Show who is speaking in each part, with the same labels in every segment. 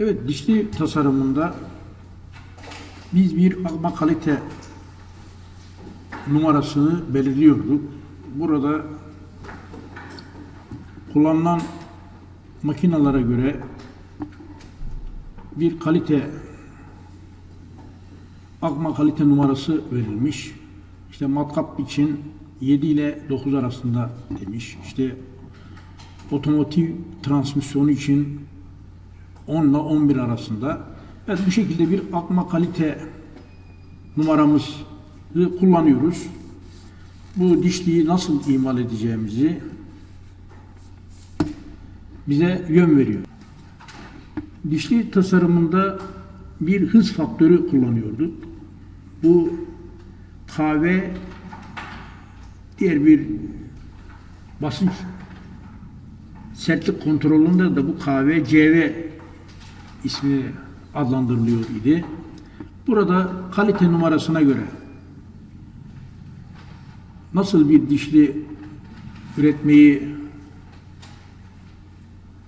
Speaker 1: Evet, dişli tasarımında biz bir akma kalite numarasını belirliyorduk. Burada kullanılan makinalara göre bir kalite akma kalite numarası verilmiş. İşte matkap için 7 ile 9 arasında demiş. İşte otomotiv transmisyonu için 10 ile 11 arasında. Evet bu şekilde bir akma kalite numaramızı kullanıyoruz. Bu dişliği nasıl imal edeceğimizi bize yön veriyor. Dişli tasarımında bir hız faktörü kullanıyorduk. Bu kahve diğer bir basınç sertlik kontrolünde de bu kahve CV ismi adlandırılıyor idi. Burada kalite numarasına göre nasıl bir dişli üretmeyi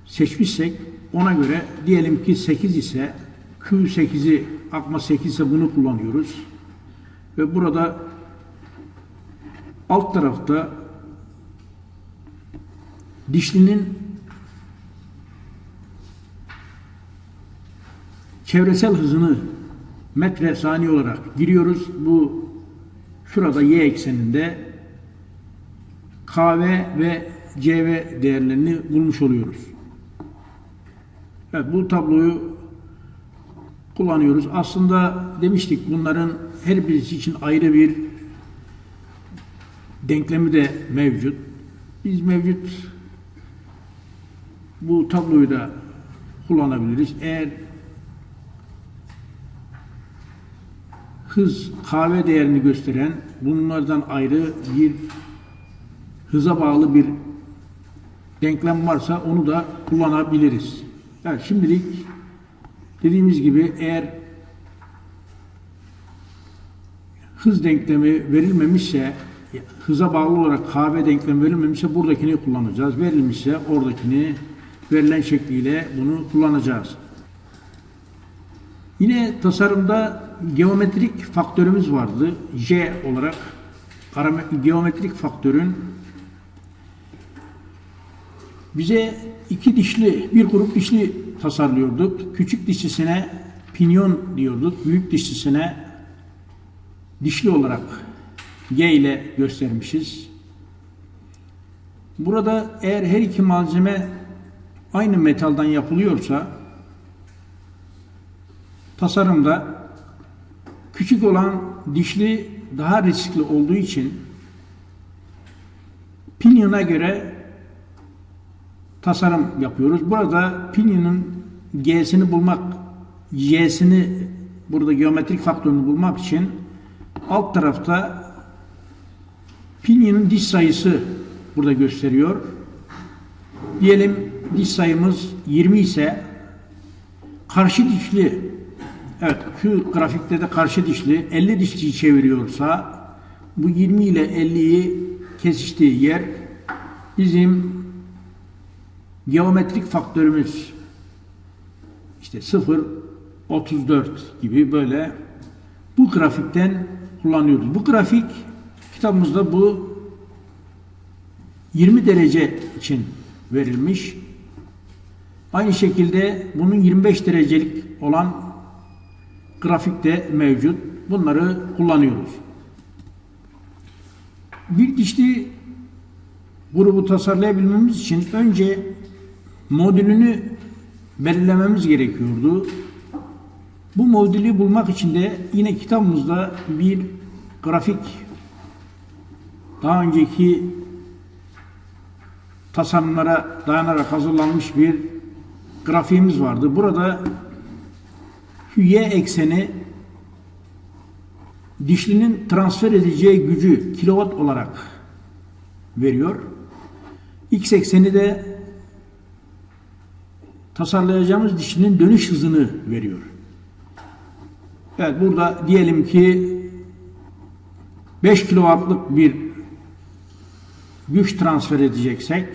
Speaker 1: seçmişsek ona göre diyelim ki 8 ise Q8'i akma 8 ise bunu kullanıyoruz. Ve burada alt tarafta dişlinin çevresel hızını metre saniye olarak giriyoruz. Bu şurada y ekseninde KV ve CV değerlerini bulmuş oluyoruz. Evet, bu tabloyu kullanıyoruz. Aslında demiştik bunların her birisi için ayrı bir denklemi de mevcut. Biz mevcut bu tabloyu da kullanabiliriz. Eğer hız kahve değerini gösteren bunlardan ayrı bir hıza bağlı bir denklem varsa onu da kullanabiliriz. Evet şimdilik dediğimiz gibi eğer hız denklemi verilmemişse hıza bağlı olarak kahve denklemi verilmemişse buradakini kullanacağız. Verilmişse oradakini verilen şekliyle bunu kullanacağız. Yine tasarımda geometrik faktörümüz vardı. J olarak geometrik faktörün bize iki dişli, bir grup dişli tasarlıyorduk. Küçük dişlisine pinyon diyorduk. Büyük dişlisine dişli olarak G ile göstermişiz. Burada eğer her iki malzeme aynı metaldan yapılıyorsa tasarımda küçük olan dişli daha riskli olduğu için pinyona göre tasarım yapıyoruz. Burada pinyonun G'sini bulmak, Y'sini burada geometrik faktörünü bulmak için alt tarafta pinyonun diş sayısı burada gösteriyor. Diyelim diş sayımız 20 ise karşı dişli evet şu grafikte de karşı dişli 50 dişliyi çeviriyorsa bu 20 ile 50'yi kesiştiği yer bizim geometrik faktörümüz işte 0 34 gibi böyle bu grafikten kullanıyoruz. Bu grafik kitabımızda bu 20 derece için verilmiş. Aynı şekilde bunun 25 derecelik olan grafikte mevcut. Bunları kullanıyoruz. Bir dişli grubu tasarlayabilmemiz için önce modülünü belirlememiz gerekiyordu. Bu modülü bulmak için de yine kitabımızda bir grafik daha önceki tasarımlara dayanarak hazırlanmış bir grafiğimiz vardı. Burada y ekseni dişlinin transfer edeceği gücü kilowatt olarak veriyor. X ekseni de tasarlayacağımız dişinin dönüş hızını veriyor. Evet burada diyelim ki 5 kW'lık bir güç transfer edeceksek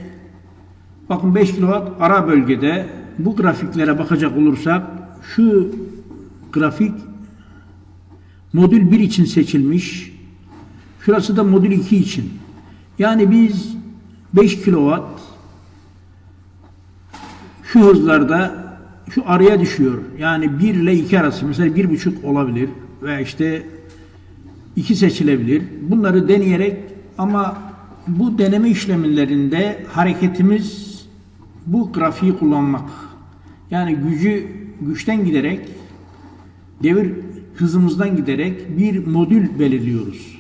Speaker 1: bakın 5 kW ara bölgede bu grafiklere bakacak olursak şu grafik modül 1 için seçilmiş. Şurası da modül 2 için. Yani biz 5 kW şu hızlarda şu araya düşüyor. Yani 1 ile 2 arası mesela 1,5 olabilir veya işte 2 seçilebilir. Bunları deneyerek ama bu deneme işlemlerinde hareketimiz bu grafiği kullanmak. Yani gücü güçten giderek devir hızımızdan giderek bir modül belirliyoruz.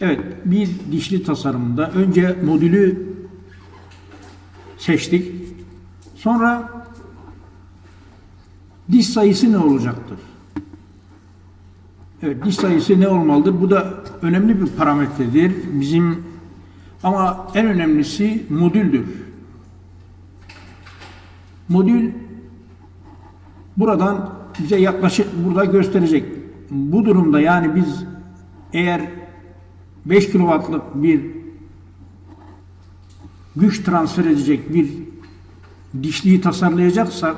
Speaker 1: Evet, bir dişli tasarımda önce modülü seçtik. Sonra diş sayısı ne olacaktır? Evet, diş sayısı ne olmalıdır? Bu da önemli bir parametredir. Bizim ama en önemlisi modüldür. Modül buradan bize yaklaşık burada gösterecek. Bu durumda yani biz eğer 5 kW'lık bir güç transfer edecek bir dişliği tasarlayacaksak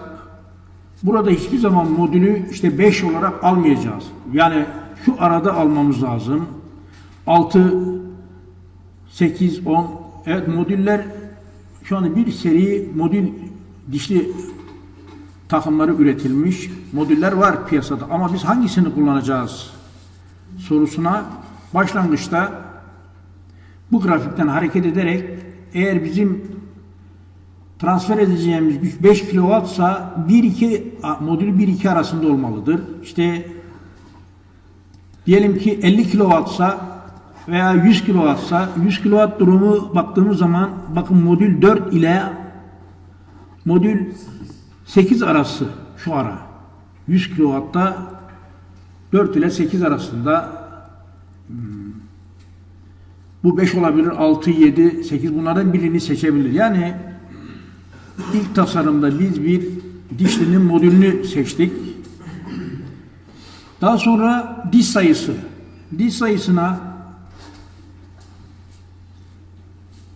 Speaker 1: burada hiçbir zaman modülü işte 5 olarak almayacağız. Yani şu arada almamız lazım. 6 8 10 evet modüller şu anda bir seri modül dişli takımları üretilmiş modüller var piyasada ama biz hangisini kullanacağız sorusuna başlangıçta bu grafikten hareket ederek eğer bizim transfer edeceğimiz güç 5 kW ise 1-2 modül 1-2 arasında olmalıdır. İşte diyelim ki 50 kW ise veya 100 kW ise 100 kW durumu baktığımız zaman bakın modül 4 ile modül 8 arası şu ara 100 kW'da 4 ile 8 arasında hmm, bu 5 olabilir, 6, 7, 8 bunlardan birini seçebilir. Yani ilk tasarımda biz bir dişlinin modülünü seçtik. Daha sonra diş sayısı. Diş sayısına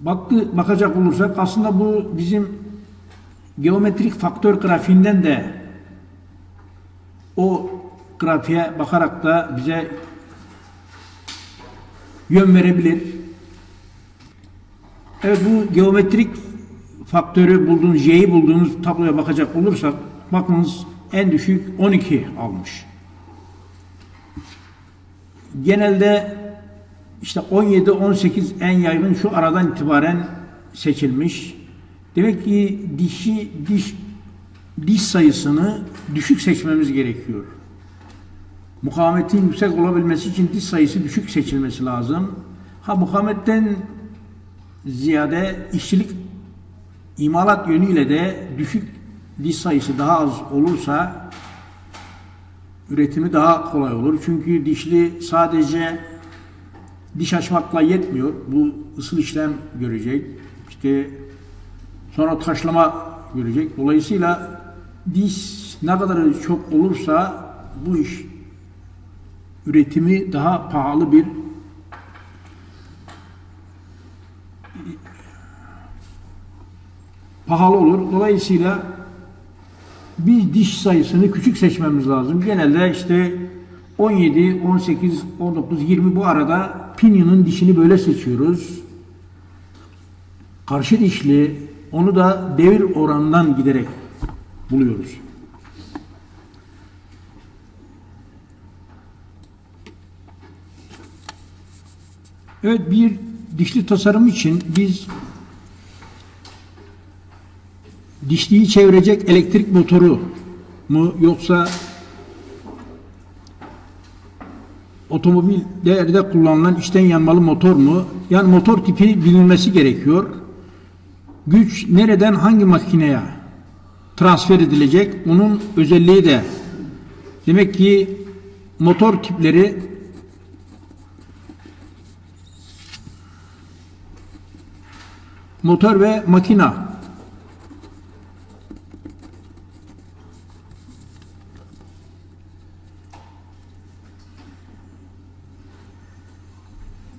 Speaker 1: baktı, bakacak olursak aslında bu bizim geometrik faktör grafiğinden de o grafiğe bakarak da bize yön verebilir. Evet bu geometrik faktörü bulduğunuz, J'yi bulduğunuz tabloya bakacak olursak bakınız en düşük 12 almış. Genelde işte 17-18 en yaygın şu aradan itibaren seçilmiş. Demek ki dişi diş diş sayısını düşük seçmemiz gerekiyor. Mukavemetin yüksek olabilmesi için diş sayısı düşük seçilmesi lazım. Ha mukavemetten ziyade işçilik imalat yönüyle de düşük diş sayısı daha az olursa üretimi daha kolay olur. Çünkü dişli sadece diş açmakla yetmiyor. Bu ısıl işlem görecek. İşte Sonra taşlama görecek. Dolayısıyla diş ne kadar çok olursa bu iş üretimi daha pahalı bir pahalı olur. Dolayısıyla biz diş sayısını küçük seçmemiz lazım. Genelde işte 17, 18, 19, 20 bu arada Pinion'un dişini böyle seçiyoruz. Karşı dişli onu da devir oranından giderek buluyoruz. Evet bir dişli tasarım için biz dişliyi çevirecek elektrik motoru mu yoksa otomobillerde kullanılan içten yanmalı motor mu? Yani motor tipi bilinmesi gerekiyor güç nereden hangi makineye transfer edilecek? Onun özelliği de. Demek ki motor tipleri motor ve makina.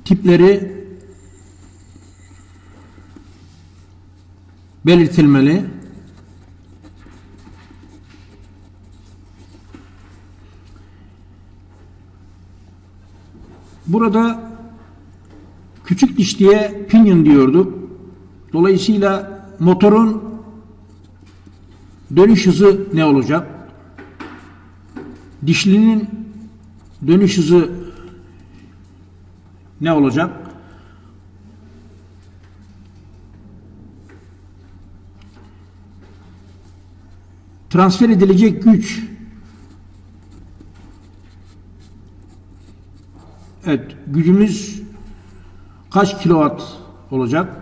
Speaker 1: Tipleri belirtilmeli. Burada küçük diş diye pinion diyorduk. Dolayısıyla motorun dönüş hızı ne olacak? Dişlinin dönüş hızı ne olacak? Transfer edilecek güç Evet, gücümüz kaç kilowatt olacak?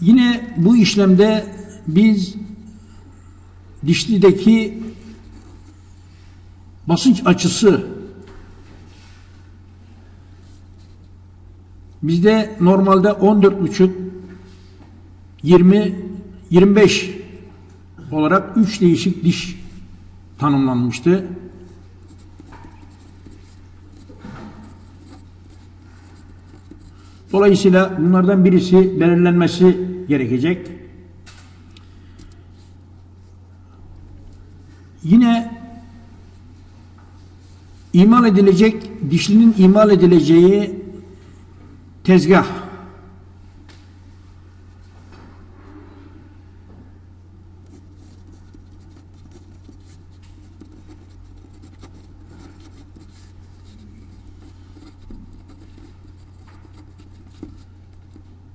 Speaker 1: Yine bu işlemde biz dişlideki basınç açısı bizde normalde 14,5 20 25 olarak 3 değişik diş tanımlanmıştı. Dolayısıyla bunlardan birisi belirlenmesi gerekecek. Yine imal edilecek, dişlinin imal edileceği tezgah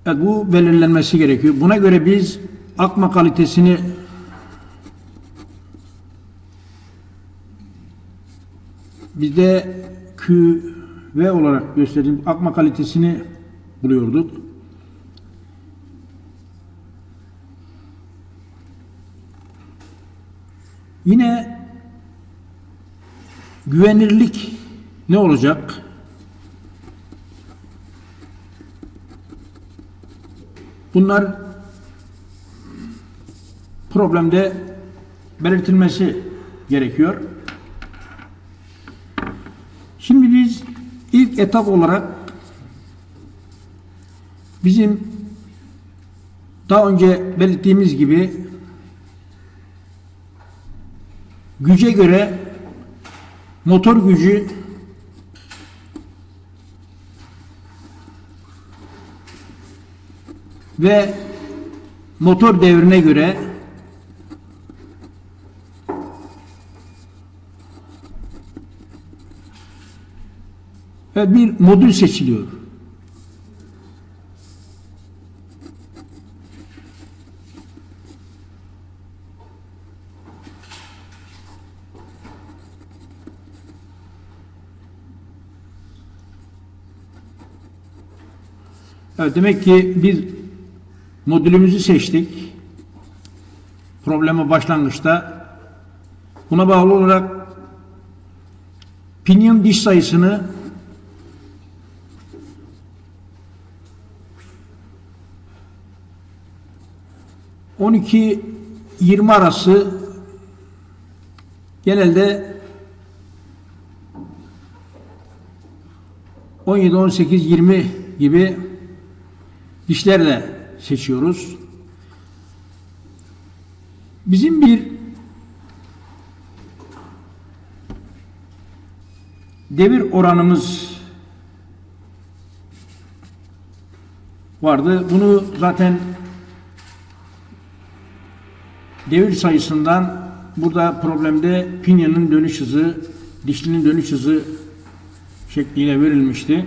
Speaker 1: Evet, bu belirlenmesi gerekiyor. Buna göre biz akma kalitesini bizde QV olarak gösterdiğim akma kalitesini buluyorduk. Yine güvenirlik ne olacak? Bunlar problemde belirtilmesi gerekiyor. Şimdi biz ilk etap olarak bizim daha önce belirttiğimiz gibi güce göre motor gücü ve motor devrine göre bir modül seçiliyor. Evet, demek ki biz modülümüzü seçtik. Probleme başlangıçta buna bağlı olarak pinion diş sayısını on iki yirmi arası genelde 17, 18, 20 gibi dişlerle seçiyoruz. Bizim bir devir oranımız vardı. Bunu zaten devir sayısından burada problemde pinyanın dönüş hızı, dişlinin dönüş hızı şekliyle verilmişti.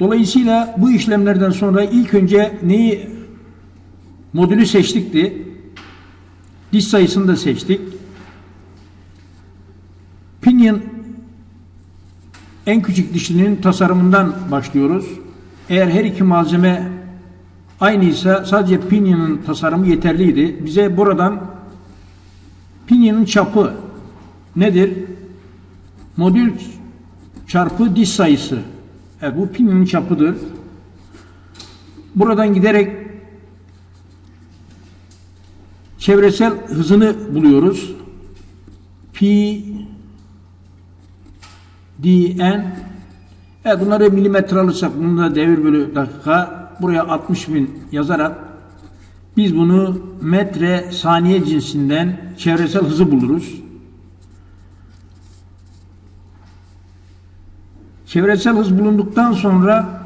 Speaker 1: Dolayısıyla bu işlemlerden sonra ilk önce neyi modülü seçtikti. Diş sayısını da seçtik. Pinion en küçük dişlinin tasarımından başlıyoruz. Eğer her iki malzeme aynıysa sadece pinion'ın tasarımı yeterliydi. Bize buradan pinion'ın çapı nedir? Modül çarpı diş sayısı Evet bu pininin çapıdır. Buradan giderek çevresel hızını buluyoruz. P dn Evet bunları milimetre alırsak bunu da devir bölü dakika buraya 60 bin yazarak Biz bunu metre saniye cinsinden çevresel hızı buluruz. Çevresel hız bulunduktan sonra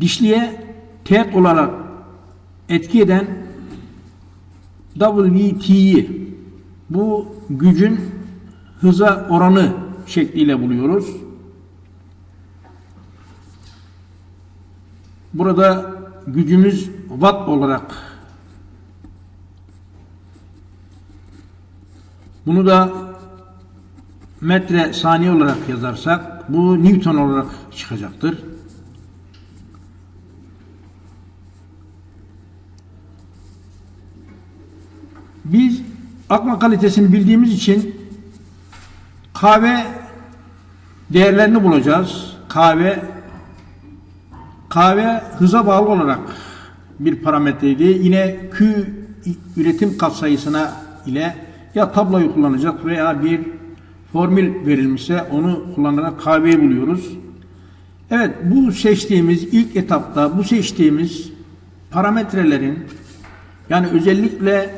Speaker 1: dişliye teğet olarak etki eden WT'yi bu gücün hıza oranı şekliyle buluyoruz. Burada gücümüz watt olarak bunu da metre saniye olarak yazarsak bu Newton olarak çıkacaktır. Biz akma kalitesini bildiğimiz için kahve değerlerini bulacağız. Kahve kahve hıza bağlı olarak bir parametreydi. Yine Q üretim katsayısına ile ya tabloyu kullanacak veya bir formül verilmişse onu kullanarak kahveyi buluyoruz. Evet bu seçtiğimiz ilk etapta bu seçtiğimiz parametrelerin yani özellikle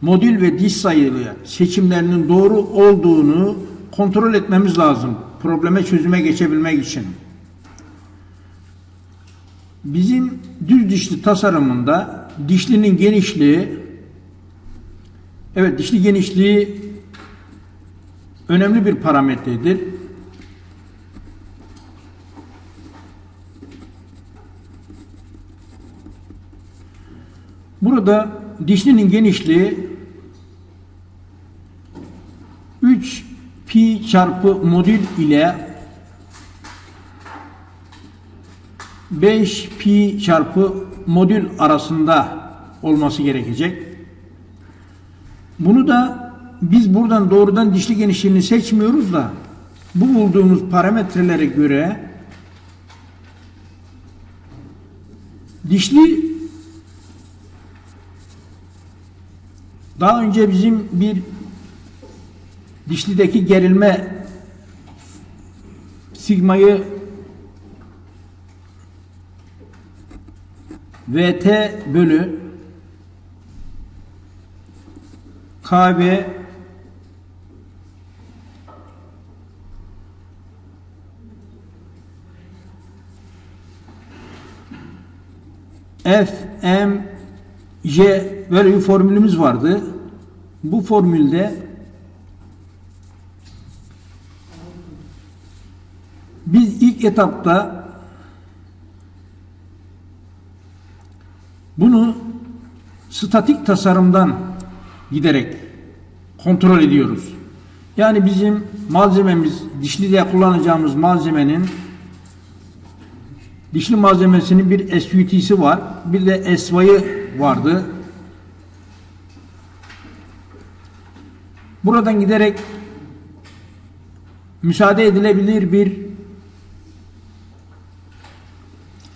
Speaker 1: modül ve diş sayılı seçimlerinin doğru olduğunu kontrol etmemiz lazım. Probleme çözüme geçebilmek için. Bizim düz dişli tasarımında dişlinin genişliği evet dişli genişliği önemli bir parametredir. Burada dişlinin genişliği 3 pi çarpı modül ile 5 pi çarpı modül arasında olması gerekecek. Bunu da biz buradan doğrudan dişli genişliğini seçmiyoruz da bu bulduğumuz parametrelere göre dişli daha önce bizim bir dişlideki gerilme sigmayı VT bölü KB F, M, J böyle bir formülümüz vardı. Bu formülde biz ilk etapta bunu statik tasarımdan giderek kontrol ediyoruz. Yani bizim malzememiz, dişli kullanacağımız malzemenin dişli malzemesinin bir SUT'si var. Bir de SY'ı vardı. Buradan giderek müsaade edilebilir bir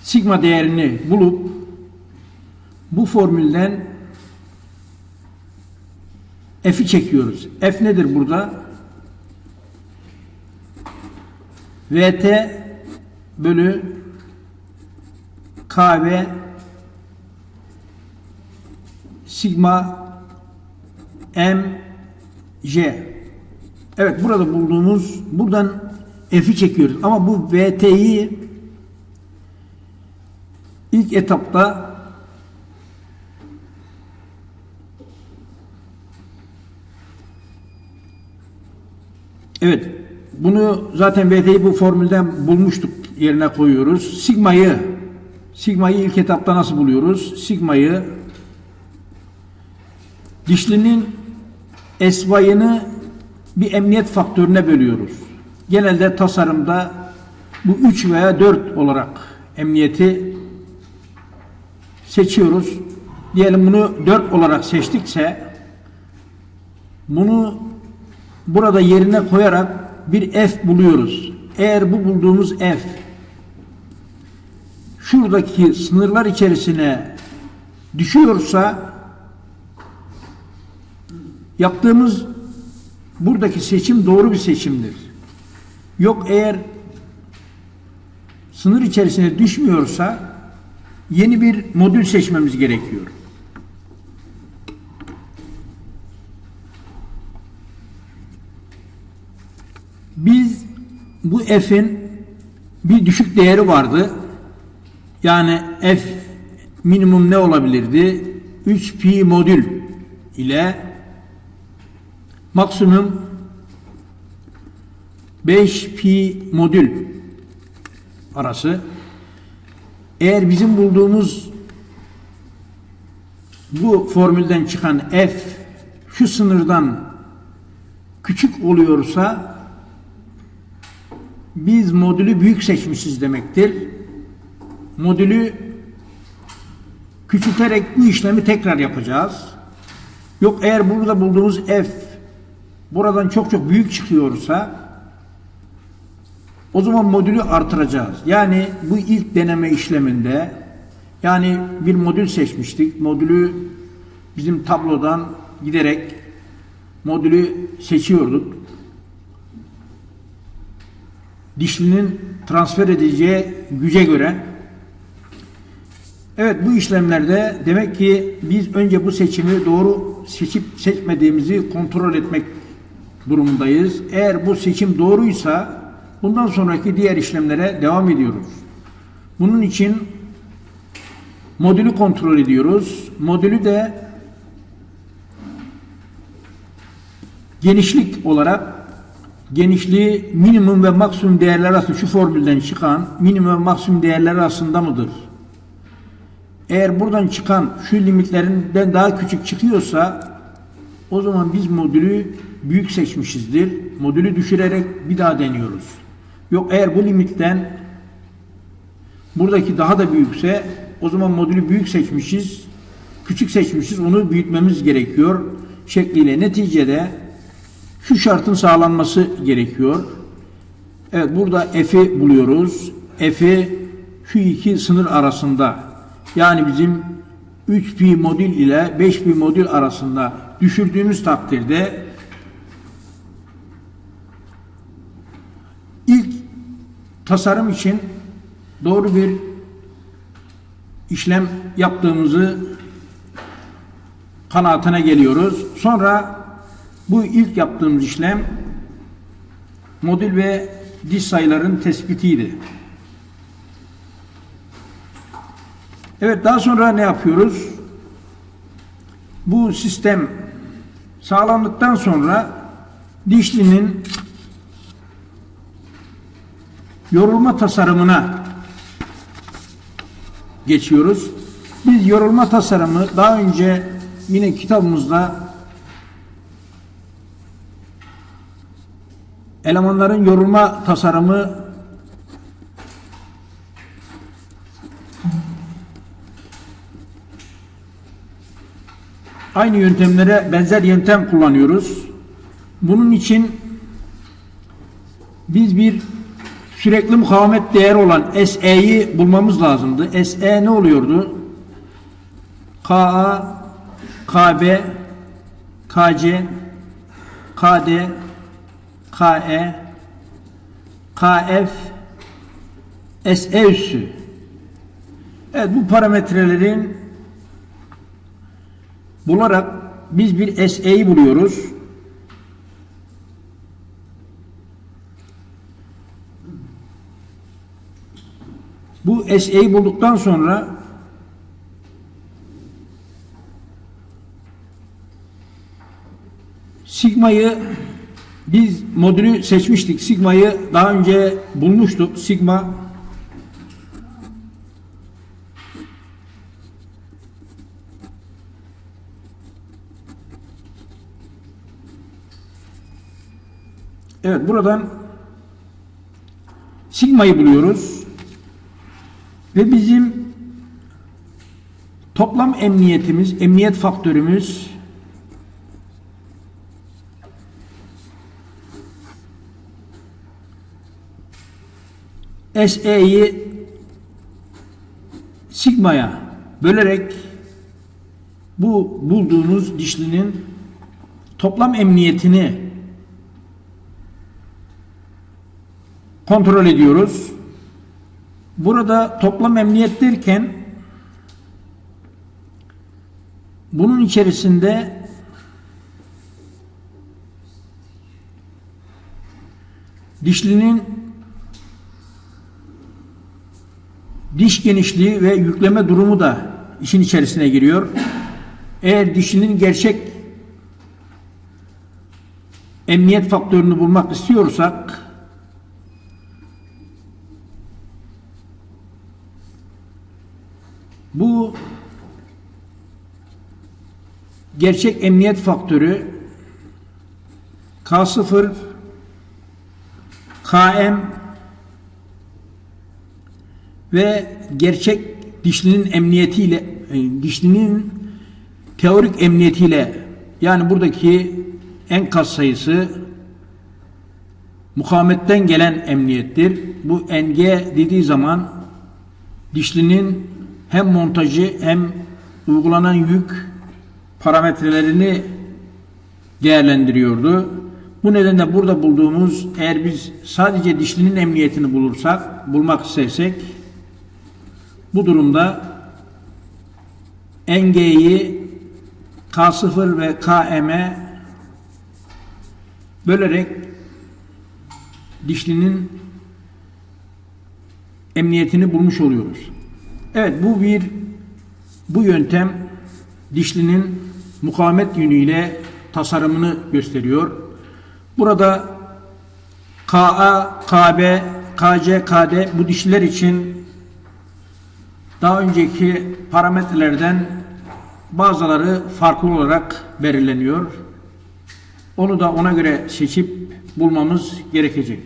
Speaker 1: sigma değerini bulup bu formülden F'i çekiyoruz. F nedir burada? VT bölü KV sigma M J. Evet burada bulduğumuz buradan F'i çekiyoruz. Ama bu VT'yi ilk etapta Evet. Bunu zaten VT'yi bu formülden bulmuştuk yerine koyuyoruz. Sigma'yı Sigma'yı ilk etapta nasıl buluyoruz? Sigma'yı dişlinin esvayını bir emniyet faktörüne bölüyoruz. Genelde tasarımda bu 3 veya 4 olarak emniyeti seçiyoruz. Diyelim bunu 4 olarak seçtikse bunu burada yerine koyarak bir f buluyoruz. Eğer bu bulduğumuz f şuradaki sınırlar içerisine düşüyorsa yaptığımız buradaki seçim doğru bir seçimdir. Yok eğer sınır içerisine düşmüyorsa yeni bir modül seçmemiz gerekiyor. Biz bu f'in bir düşük değeri vardı. Yani f minimum ne olabilirdi? 3 pi modül ile maksimum 5 pi modül arası. Eğer bizim bulduğumuz bu formülden çıkan f şu sınırdan küçük oluyorsa biz modülü büyük seçmişiz demektir. Modülü küçülterek bu işlemi tekrar yapacağız. Yok eğer burada bulduğumuz f buradan çok çok büyük çıkıyorsa o zaman modülü artıracağız. Yani bu ilk deneme işleminde yani bir modül seçmiştik. Modülü bizim tablodan giderek modülü seçiyorduk. Dişlinin transfer edeceği güce göre Evet bu işlemlerde demek ki biz önce bu seçimi doğru seçip seçmediğimizi kontrol etmek durumundayız. Eğer bu seçim doğruysa bundan sonraki diğer işlemlere devam ediyoruz. Bunun için modülü kontrol ediyoruz. Modülü de genişlik olarak genişliği minimum ve maksimum değerler arasında şu formülden çıkan minimum ve maksimum değerler arasında mıdır? Eğer buradan çıkan şu limitlerinden daha küçük çıkıyorsa o zaman biz modülü büyük seçmişizdir. Modülü düşürerek bir daha deniyoruz. Yok eğer bu limitten buradaki daha da büyükse o zaman modülü büyük seçmişiz. Küçük seçmişiz. Onu büyütmemiz gerekiyor. Şekliyle neticede şu şartın sağlanması gerekiyor. Evet burada f'i buluyoruz. F'i şu iki sınır arasında yani bizim 3 pi modül ile 5 pi modül arasında düşürdüğümüz takdirde ilk tasarım için doğru bir işlem yaptığımızı kanaatine geliyoruz. Sonra bu ilk yaptığımız işlem modül ve diş sayıların tespitiydi. Evet daha sonra ne yapıyoruz? Bu sistem sağlandıktan sonra dişlinin yorulma tasarımına geçiyoruz. Biz yorulma tasarımı daha önce yine kitabımızda elemanların yorulma tasarımı aynı yöntemlere benzer yöntem kullanıyoruz. Bunun için biz bir sürekli mukavemet değeri olan SE'yi bulmamız lazımdı. SE ne oluyordu? KA, KB, KC, KD, KE, KF, SE üssü. Evet bu parametrelerin bularak biz bir SE'yi buluyoruz. Bu SE'yi bulduktan sonra Sigma'yı biz modülü seçmiştik. Sigma'yı daha önce bulmuştuk. Sigma Evet buradan sigmayı buluyoruz. Ve bizim toplam emniyetimiz, emniyet faktörümüz SE'yi sigmaya bölerek bu bulduğunuz dişlinin toplam emniyetini kontrol ediyoruz. Burada toplam emniyet derken bunun içerisinde dişlinin diş genişliği ve yükleme durumu da işin içerisine giriyor. Eğer dişinin gerçek emniyet faktörünü bulmak istiyorsak bu gerçek emniyet faktörü K0 KM ve gerçek dişlinin emniyetiyle e, dişlinin teorik emniyetiyle yani buradaki enkaz sayısı mukavemetten gelen emniyettir. Bu NG dediği zaman dişlinin hem montajı hem uygulanan yük parametrelerini değerlendiriyordu. Bu nedenle burada bulduğumuz eğer biz sadece dişlinin emniyetini bulursak, bulmak istersek bu durumda NG'yi K0 ve KM'e bölerek dişlinin emniyetini bulmuş oluyoruz. Evet bu bir bu yöntem dişlinin mukavemet yönüyle tasarımını gösteriyor. Burada KA, KB, KC, KD bu dişler için daha önceki parametrelerden bazıları farklı olarak belirleniyor. Onu da ona göre seçip bulmamız gerekecek.